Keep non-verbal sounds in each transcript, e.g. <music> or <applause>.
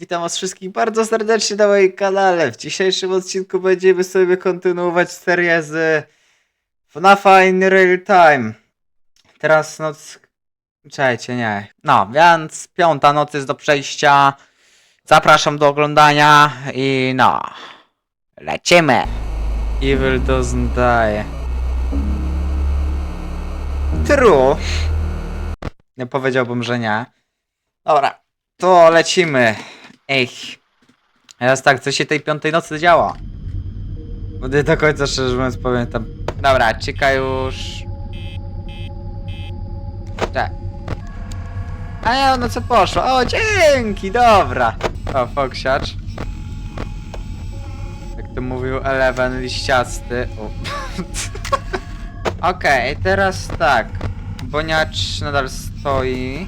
Witam was wszystkich bardzo serdecznie na moim kanale. W dzisiejszym odcinku będziemy sobie kontynuować serię z FNAFa in Real Time. Teraz noc... Czekajcie, nie. No, więc piąta noc jest do przejścia. Zapraszam do oglądania i no... Lecimy! Evil doesn't die. True. Nie powiedziałbym, że nie. Dobra, to lecimy. Ej. Teraz tak, co się tej piątej nocy działa? Bo do końca szczerze mówiąc pamiętam. Dobra, czeka już. Tak. A nie, ono co poszło. O, dzięki, dobra. O, Foxiacz. Jak to mówił Eleven liściasty. <laughs> Okej, teraz tak. Boniacz nadal stoi.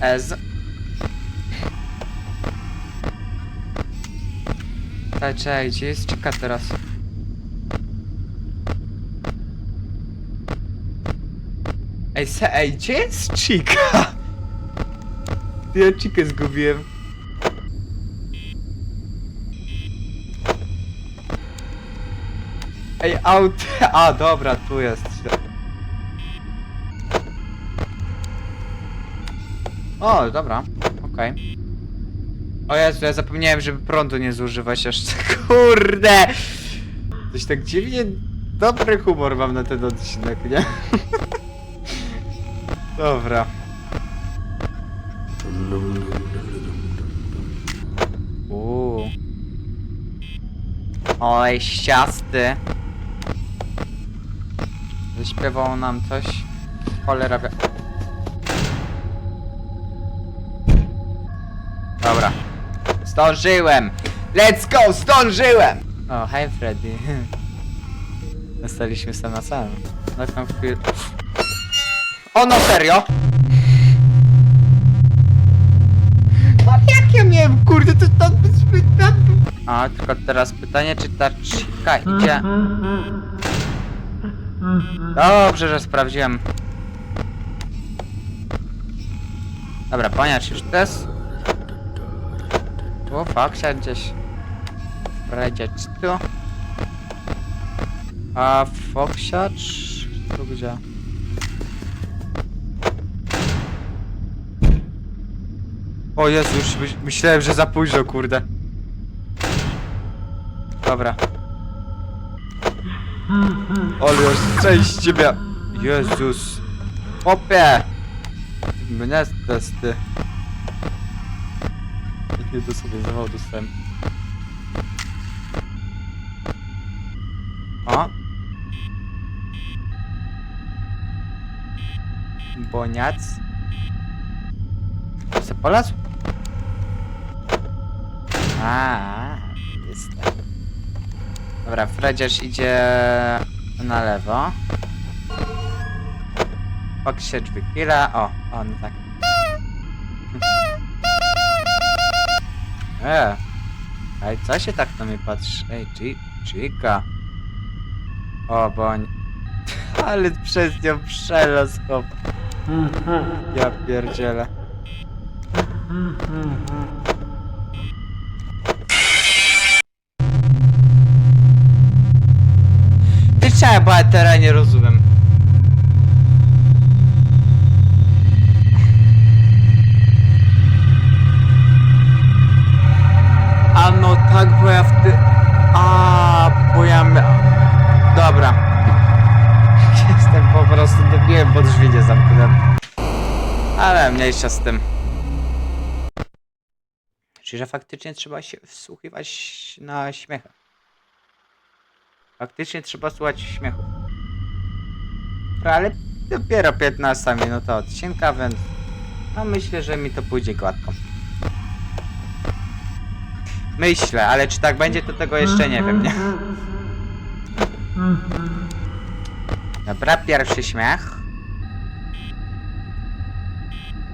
Ez. Ale czekaj, gdzie jest Chica teraz? Ej, se, ej, gdzie jest Chica? Ja Chikę zgubiłem. Ej, aut... A, dobra, tu jest. O, dobra, okej. O Jezu, ja zapomniałem, żeby prądu nie zużywać jeszcze. <laughs> Kurde! Coś tak dziwnie... Dobry humor mam na ten odcinek, nie? <laughs> Dobra. Uuu. Oj, ściasty. Zaśpiewał nam coś. Cholera wie... Zdążyłem! Let's go! Zdążyłem! O, hej Freddy. <laughs> Zostaliśmy sam na sam. Na tą chwilę... O, no serio? No jak ja miałem, kurde, to tam... tam... A, tylko teraz pytanie, czy ta czika idzie... Dobrze, że sprawdziłem. Dobra, poniacz już też. Siadł gdzieś. Wradziać tu. A Foxiacz? Tu gdzie? O Jezu, już myśl- myślałem, że za późno, kurde. Dobra. Już część ciebie. Jezus. Opie! Mnie testy. To sobie zawał dostałem. O! Boniac. Co polazł? A, jest. Dobra, Fredziarz idzie na lewo. Fok się drzwi. O, on tak. E. Ej, co się tak na mnie patrzy? Ej, chi chica. O, boń. <laughs> Ale przez nią przelos, hop. Ja pierdzielę. Ty ja teraz nie rozumiem. A no tak, bo ja w ty... A, bo ja. Dobra. <laughs> Jestem po prostu dobiłem, bo drzwi nie zamknąłem. Ale mniejsza z tym. Czyli, że faktycznie trzeba się wsłuchiwać na śmiechach. Faktycznie trzeba słuchać śmiechu. Ale dopiero 15 minuta odcinka, więc no myślę, że mi to pójdzie gładko. Myślę, ale czy tak będzie, to tego jeszcze nie wiem, nie? Dobra, pierwszy śmiech.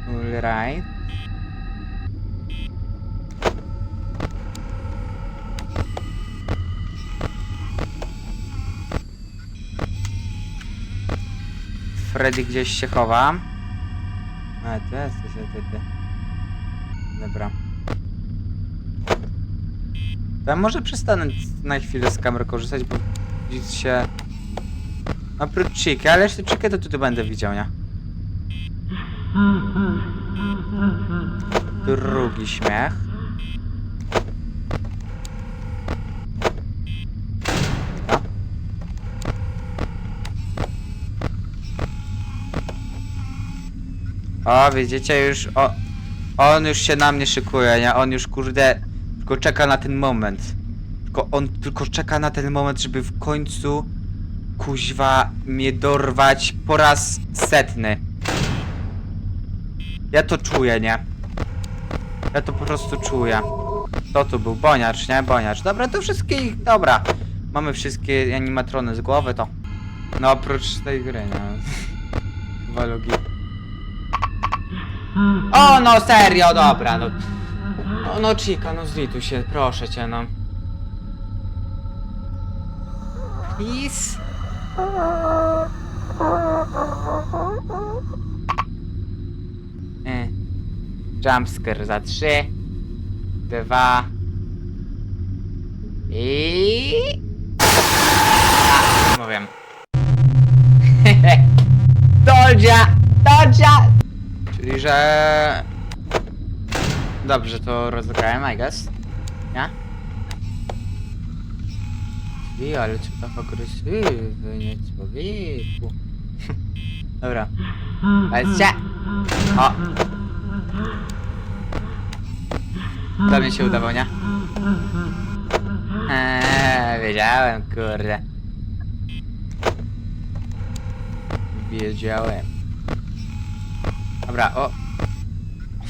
Alright. Freddy gdzieś się chowa. A, tu jesteś, ty, ty. Dobra. Ja może przestanę na chwilę z kamer korzystać, bo nic się... Oprócz Chiki, ale jeszcze Chikę to tu będę widział, nie? Drugi śmiech. O, widzicie już, o, on już się na mnie szykuje, nie? On już, kurde, tylko czeka na ten moment. Tylko on tylko czeka na ten moment, żeby w końcu, kuźwa, mnie dorwać po raz setny. Ja to czuję, nie? Ja to po prostu czuję. To tu był boniacz, nie? Boniacz. Dobra, to wszystkich, dobra. Mamy wszystkie animatrony z głowy, to... No oprócz tej gry, nie? <laughs> Chyba logika. O, no serio, dobra, no. No, no Chica, no zlituj się, proszę cię, no. Please? E. Jumpscare za trzy, dwa i... A, mówię. <laughs> Doldzia! Doldzia! Czyli, że... Dobrze to rozegrałem, I guess. Nie? Ty, ale co tak agresywnie, człowieku. <laughs> Dobra. Weźcie! O! To mi się udało, nie? Eee, wiedziałem, kurde. Wiedziałem. Dobra, o.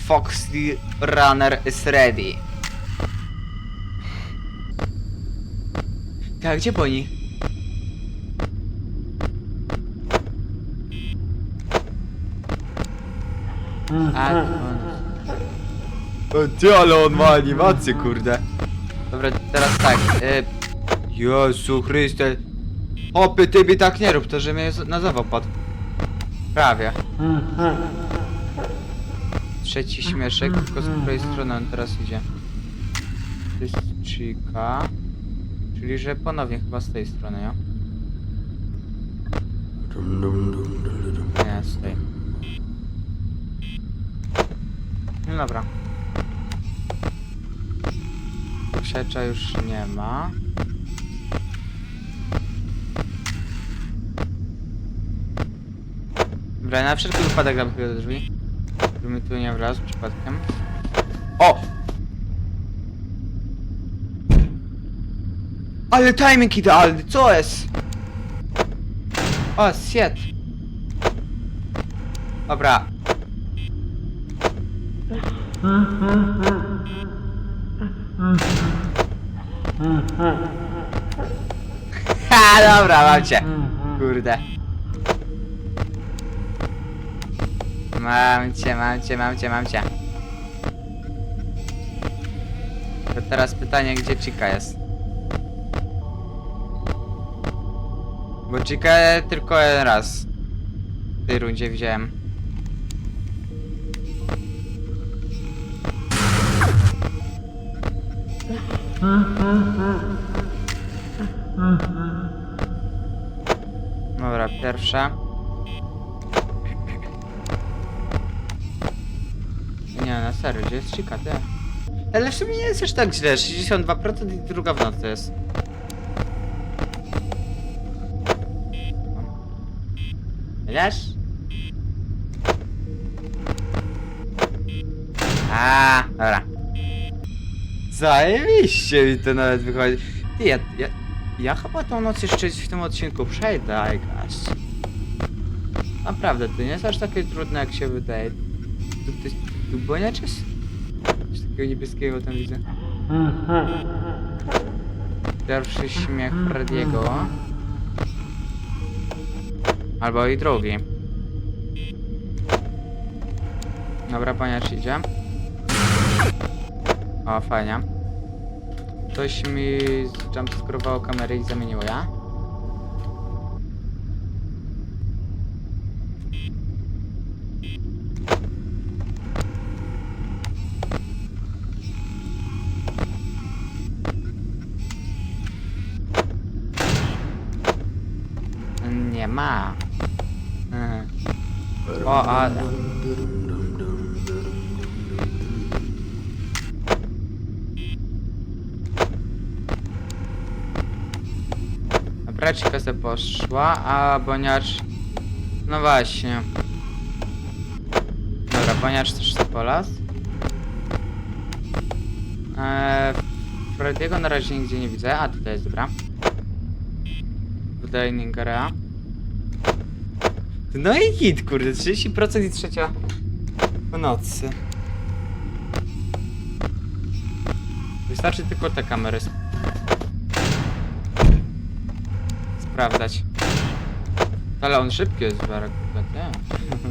Foxy Runner is ready. Tak, gdzie poni? A, o, ty, ale on ma animację, kurde. Dobra, teraz tak. Y... Jezu Chryste. Hopy, ty mi tak nie rób, to że mnie z- na zawał padł. Prawie. Trzeci śmieszek, tylko z której strony on teraz idzie. To jest Chica. Czyli, że ponownie chyba z tej strony, nie? Nie, z tej. No dobra. Przecza już nie ma. Dobra, na wszelki wypadek zamknę do drzwi. Żeby mi tu nie wlazł przypadkiem. O! Ale timing idealny, co jest? O, shit. Dobra. <laughs> Ha, dobra, mam cię. Kurde. Mam cię, mam cię, mam cię, mam cię. To teraz pytanie, gdzie Chica jest? Bo Chica tylko jeden raz w tej rundzie wziąłem. Dobra, pierwsza. Serio, gdzie jest Chica, ty? Ale w sumie nie jest już tak źle, 62% i druga w nocy jest. Wiesz? A, dobra. Zajebiście mi to nawet wychodzi. Ty, ja, ja, ja chyba tą noc jeszcze w tym odcinku przejdę, I guess. Naprawdę, to nie jest aż takie trudne jak się wydaje. Tu ktoś, tu boniacz jest? Coś takiego niebieskiego tam widzę. Pierwszy śmiech Frediego. Albo i drugi. Dobra, paniacz idzie. O, fajnie. Ktoś mi jumpscrowało kamerę i zamieniło ja. Nie ma. Mhm. O, ale. Dobra, Cika se poszła, a Boniacz... No właśnie. Dobra, Boniacz też se polas. Eee, Frediego na razie nigdzie nie widzę, a tutaj jest, dobra. W Dining Area. No i hit, kurde, 30% i trzecia w nocy. Wystarczy tylko te kamery sp- sprawdzać. Ale on szybki jest, Barek?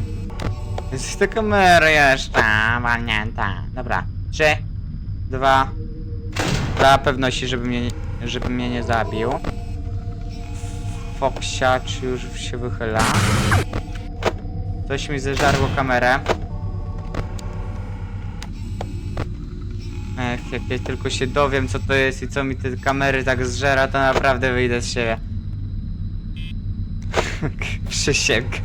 <laughs> Jesteś te kamery jeszcze, walnięta. Dobra, trzy, dwa, dla pewności, żeby mnie, nie- żeby mnie nie zabił. Foxia, czy już się wychyla? Coś mi zeżarło kamerę. Ech, jak ja tylko się dowiem co to jest i co mi te kamery tak zżera, to naprawdę wyjdę z siebie. <laughs> Przysięgam.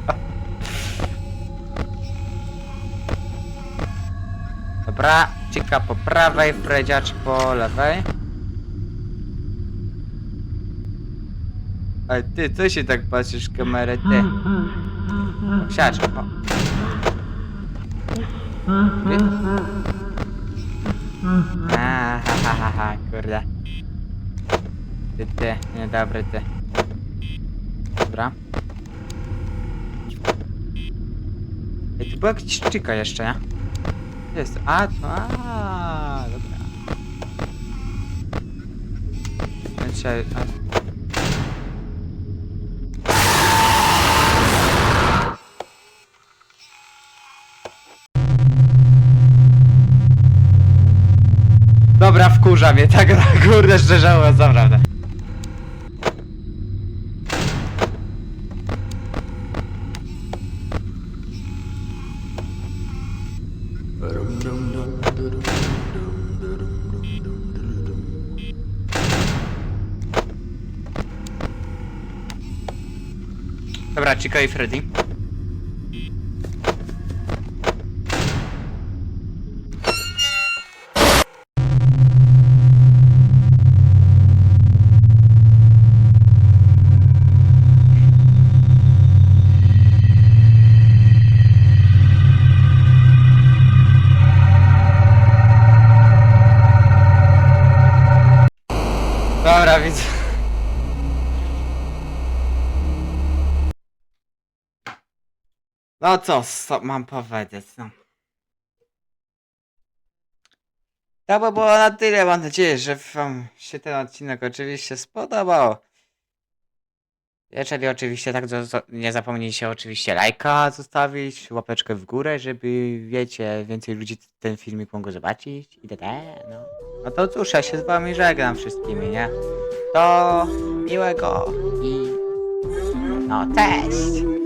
Dobra, Cika po prawej, Fredziacz po lewej. Ale ty, co się tak patrzysz w kamerę, ty? Siacz. Ty? A, ha, ha, ha, ha, kurde. Ty, ty, niedobry ty. Dobra. Ej, tu była jakaś czyka jeszcze, nie? Gdzie Jest, a, to, a, dobra. Znaczy, a... Dobra, wkurza mnie, tak, <laughs> kurde, szczerze mówiąc, naprawdę. Dobra, Chico i Freddy. No co, mam powiedzieć, no. To by było na tyle, mam nadzieję, że wam się ten odcinek oczywiście spodobał. Jeżeli oczywiście tak, nie zapomnijcie oczywiście lajka zostawić, łapeczkę w górę, żeby, wiecie, więcej ludzi ten filmik mogło zobaczyć i td, no. No to cóż, ja się z wami żegnam wszystkimi, nie? To miłego i no, cześć!